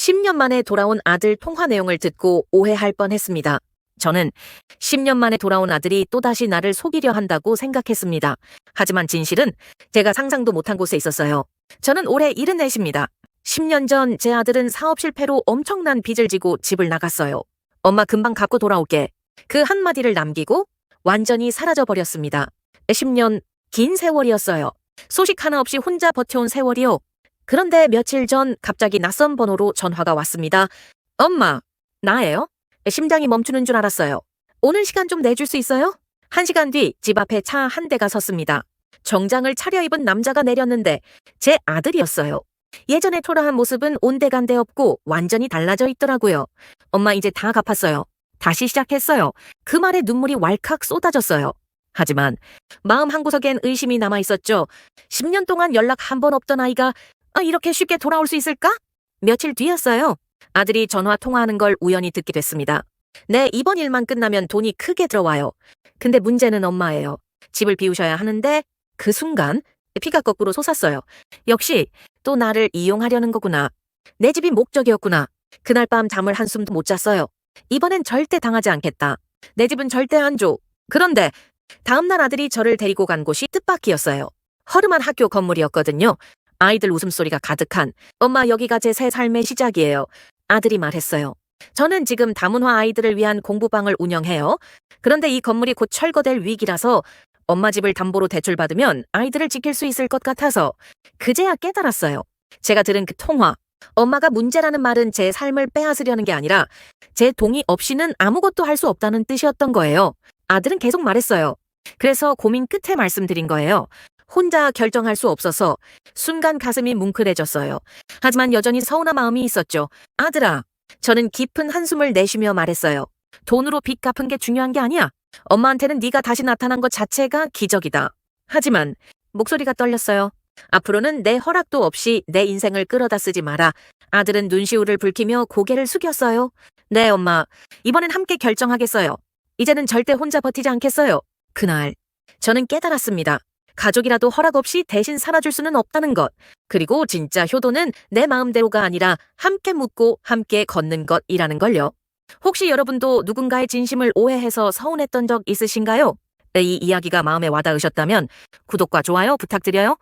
10년 만에 돌아온 아들 통화 내용을 듣고 오해할 뻔했습니다. 저는 10년 만에 돌아온 아들이 또다시 나를 속이려 한다고 생각했습니다. 하지만 진실은 제가 상상도 못한 곳에 있었어요. 저는 올해 74입니다. 10년 전 제 아들은 사업 실패로 엄청난 빚을 지고 집을 나갔어요. 엄마 금방 갚고 돌아올게. 그 한마디를 남기고 완전히 사라져 버렸습니다. 10년 긴 세월이었어요. 소식 하나 없이 혼자 버텨온 세월이요. 그런데 며칠 전 갑자기 낯선 번호로 전화가 왔습니다. 엄마, 나예요? 심장이 멈추는 줄 알았어요. 오늘 시간 좀 내줄 수 있어요? 한 시간 뒤 집 앞에 차 한 대가 섰습니다. 정장을 차려입은 남자가 내렸는데 제 아들이었어요. 예전에 초라한 모습은 온데간데 없고 완전히 달라져 있더라고요. 엄마 이제 다 갚았어요. 다시 시작했어요. 그 말에 눈물이 왈칵 쏟아졌어요. 하지만 마음 한구석엔 의심이 남아 있었죠. 10년 동안 연락 한 번 없던 아이가 아, 이렇게 쉽게 돌아올 수 있을까? 며칠 뒤였어요. 아들이 전화 통화하는 걸 우연히 듣게 됐습니다. 네, 이번 일만 끝나면 돈이 크게 들어와요. 근데 문제는 엄마예요. 집을 비우셔야 하는데 그 순간 피가 거꾸로 솟았어요. 역시 또 나를 이용하려는 거구나. 내 집이 목적이었구나. 그날 밤 잠을 한숨도 못 잤어요. 이번엔 절대 당하지 않겠다. 내 집은 절대 안 줘. 그런데 다음날 아들이 저를 데리고 간 곳이 뜻밖이었어요. 허름한 학교 건물이었거든요. 아이들 웃음소리가 가득한 엄마 여기가 제 새 삶의 시작이에요. 아들이 말했어요. 저는 지금 다문화 아이들을 위한 공부방을 운영해요. 그런데 이 건물이 곧 철거될 위기라서 엄마 집을 담보로 대출받으면 아이들을 지킬 수 있을 것 같아서 그제야 깨달았어요. 제가 들은 그 통화. 엄마가 문제라는 말은 제 삶을 빼앗으려는 게 아니라 제 동의 없이는 아무것도 할 수 없다는 뜻이었던 거예요. 아들은 계속 말했어요. 그래서 고민 끝에 말씀드린 거예요. 혼자 결정할 수 없어서 순간 가슴이 뭉클해졌어요. 하지만 여전히 서운한 마음이 있었죠. 아들아, 저는 깊은 한숨을 내쉬며 말했어요. 돈으로 빚 갚은 게 중요한 게 아니야. 엄마한테는 네가 다시 나타난 것 자체가 기적이다. 하지만 목소리가 떨렸어요. 앞으로는 내 허락도 없이 내 인생을 끌어다 쓰지 마라. 아들은 눈시울을 붉히며 고개를 숙였어요. 네, 엄마. 이번엔 함께 결정하겠어요. 이제는 절대 혼자 버티지 않겠어요. 그날, 저는 깨달았습니다. 가족이라도 허락 없이 대신 살아줄 수는 없다는 것. 그리고 진짜 효도는 내 마음대로가 아니라 함께 묻고 함께 걷는 것이라는 걸요. 혹시 여러분도 누군가의 진심을 오해해서 서운했던 적 있으신가요? 이 이야기가 마음에 와닿으셨다면 구독과 좋아요 부탁드려요.